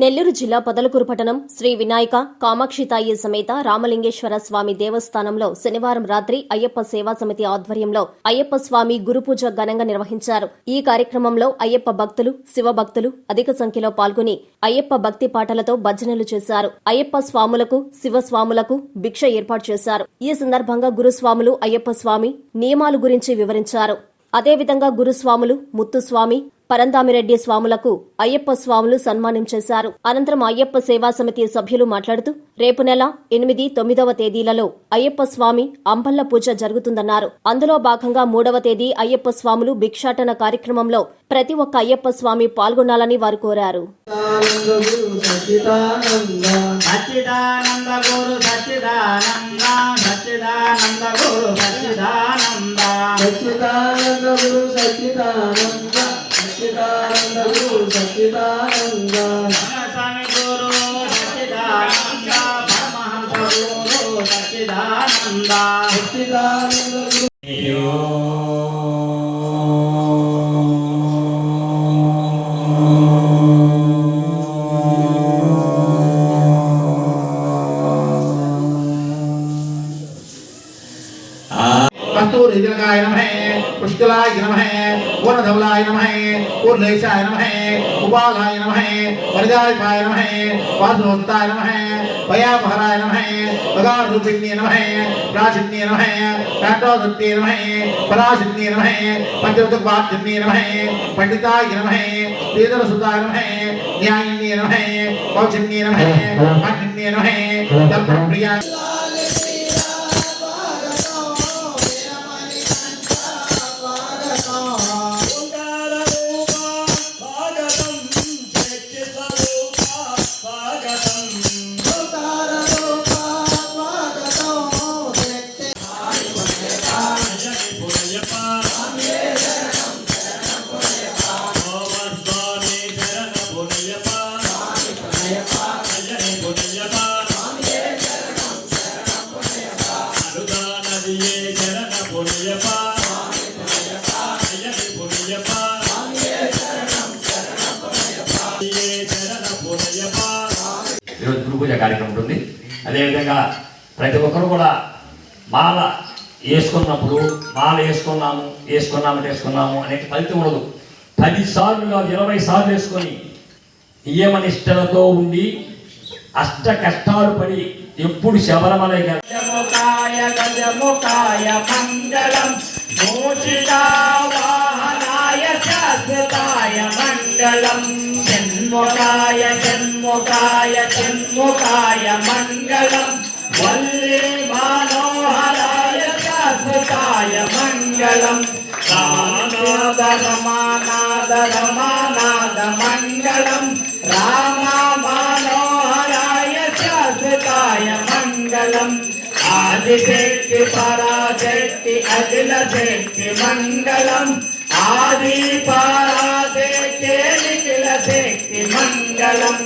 నెల్లూరు జిల్లా పదలకూరు పట్టణం శ్రీ వినాయక కామాక్షితాయి సమేత రామలింగేశ్వర స్వామి దేవస్థానంలో శనివారం రాత్రి అయ్యప్ప సేవా సమితి ఆధ్వర్యంలో అయ్యప్ప స్వామి గురుపూజ ఘనంగా నిర్వహించారు. ఈ కార్యక్రమంలో అయ్యప్ప భక్తులు శివ భక్తులు అధిక సంఖ్యలో పాల్గొని అయ్యప్ప భక్తి పాటలతో భజనలు చేశారు. అయ్యప్ప స్వాములకు శివ స్వాములకు భిక్ష ఏర్పాటు చేశారు. ఈ సందర్భంగా గురుస్వాములు అయ్యప్ప స్వామి నియమాలు గురించి వివరించారు. అదేవిధంగా గురుస్వాములు ముత్తుస్వామి పరందామిరెడ్డి స్వాములకు అయ్యప్ప స్వాములు సన్మానం చేశారు. అనంతరం అయ్యప్ప సేవా సమితి సభ్యులు మాట్లాడుతూ రేపు నెల ఎనిమిది తొమ్మిదవ తేదీలలో అయ్యప్ప స్వామి అంబల్ల పూజ జరుగుతుందన్నారు. అందులో భాగంగా మూడవ తేదీ అయ్యప్ప స్వాములు భిక్షాటన కార్యక్రమంలో ప్రతి ఒక్క అయ్యప్ప స్వామి పాల్గొనాలని వారు కోరారు. సచ్చిదానంద గురు సచ్చిదానంద స్వామి ऊर्धेशाय नमः उपालाय नमः वरदायपाय नमः वासुवंताय नमः वयाभराय नमः वगारूपिण्ये नमः प्राचिन्ये नमः काटोदत्ते नमः पराचिन्ये नमः पंचवतुक्वाचिन्ये नमः पंडिताय नमः वेदरसुताय नमः न्यायिन्ये नमः कौचिन्ये नमः पाठिन्ये नमः तत्प्रियाय ఈరోజు గురు పూజ కార్యక్రమం ఉంటుంది. అదేవిధంగా ప్రతి ఒక్కరు కూడా మాల వేసుకున్నప్పుడు మాల వేసుకున్నాము వేసుకున్నాము వేసుకున్నాము అనేది ఫలితం ఉండదు. పది సార్లు కాదు ఇరవై సార్లు వేసుకొని నియమనిష్టలతో ఉండి అష్ట కష్టాలు పడి ఎప్పుడు శబరమలై మండలం. గజముఖాయ మంగళం. మూషికా వాహనాయ శాశ్వతాయ మంగళం. జన్ముఖాయ జన్ముఖాయ జన్ముఖాయ మంగళం. వల్లే మనోహరాయ శాశ్వతాయ మంగళం. రామనాద రమానాద రమానాద మంగళం. రామ మనోహరాయ శాశ్వతాయ మంగళం ఆదిశక్తి పరాశక్తి అఖిల శక్తి మంగళం. ఆది పరాశక్తి నిఖిల శక్తి మంగళం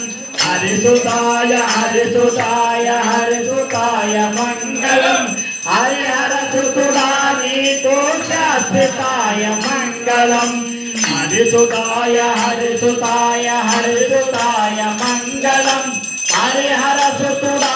హరిసుతాయ హరిసుతాయ హరిసుతాయ మంగళం. హరిహర సుతుడా నీతో శాశ్వతాయ మంగళం. హరిసుతాయ హరిసుతాయ హరిసుతాయ మంగళం. హరిహర సుతుడా